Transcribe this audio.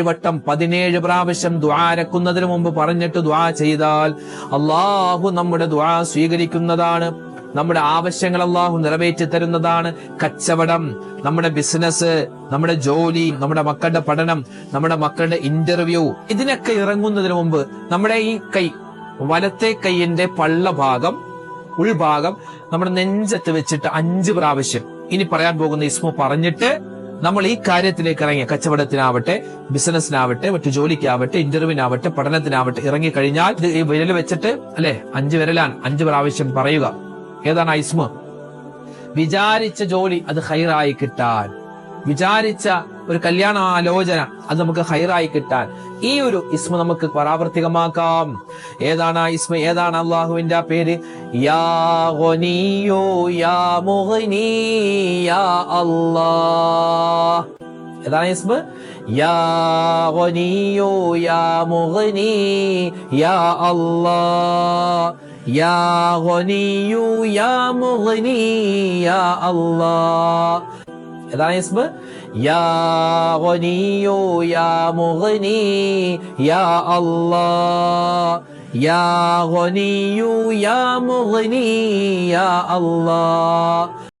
വട്ടം പതിനേഴ് പ്രാവശ്യം ദ്വാരക്കുന്നതിന് മുമ്പ് പറഞ്ഞിട്ട് ദ്വാ ചെയ്താൽ അള്ളാഹു നമ്മുടെ ദ്വാ സ്വീകരിക്കുന്നതാണ്. നമ്മുടെ ആവശ്യങ്ങൾ അള്ളാഹു നിറവേറ്റി തരുന്നതാണ്. കച്ചവടം നമ്മുടെ ബിസിനസ് നമ്മുടെ ജോലി നമ്മുടെ മക്കളുടെ പഠനം നമ്മുടെ മക്കളുടെ ഇന്റർവ്യൂ ഇതിനൊക്കെ ഇറങ്ങുന്നതിന് മുമ്പ് നമ്മുടെ ഈ കൈ വലത്തെ കൈയിന്റെ പള്ള ഭാഗം ഉൾഭാഗം നമ്മുടെ നെഞ്ചത്ത് വെച്ചിട്ട് അഞ്ച് പ്രാവശ്യം ഇനി പറയാൻ പോകുന്ന ഇസ്മു പറഞ്ഞിട്ട് നമ്മൾ ഈ കാര്യത്തിലേക്ക് ഇറങ്ങിയ കച്ചവടത്തിനാവട്ടെ ബിസിനസ്സിനാവട്ടെ മറ്റു ജോലിക്കാവട്ടെ ഇന്റർവ്യൂവിനാവട്ടെ പഠനത്തിനാവട്ടെ ഇറങ്ങിക്കഴിഞ്ഞാൽ ഈ വിരൽ വെച്ചിട്ട് അല്ലെ? അഞ്ച് വിരലാണ്. അഞ്ച് പ്രാവശ്യം പറയുക. ഏതാണ് ഐസ്മ? വിചാരിച്ച ജോലി അത് ഹൈറായി കിട്ടാൻ. വിചാരിച്ച ഒരു കല്യാണ ആലോചന അത് നമുക്ക് ഹൈറായി കിട്ടാൻ. ഈ ഒരു ഇസ്മ നമുക്ക് പരാവർത്തികമാക്കാം. ഏതാണ് ആ ഇസ്മ? ഏതാണ് അള്ളാഹുവിന്റെ ആ പേര്? യാ യാ യാ അല്ലാഹ്. ഏതാണ് ഇസ്മ? യാ യാ യാ അല്ലാഹ്. യാ യാ യാ അല്ലാഹ്. ഏതാണ് ഇസ്മ യാ ഗനിയോ യാ മുഗ്നി യാ അല്ലാഹ് യാ ഗനിയോ യാ മുഗ്നി യാ അല്ലാഹ്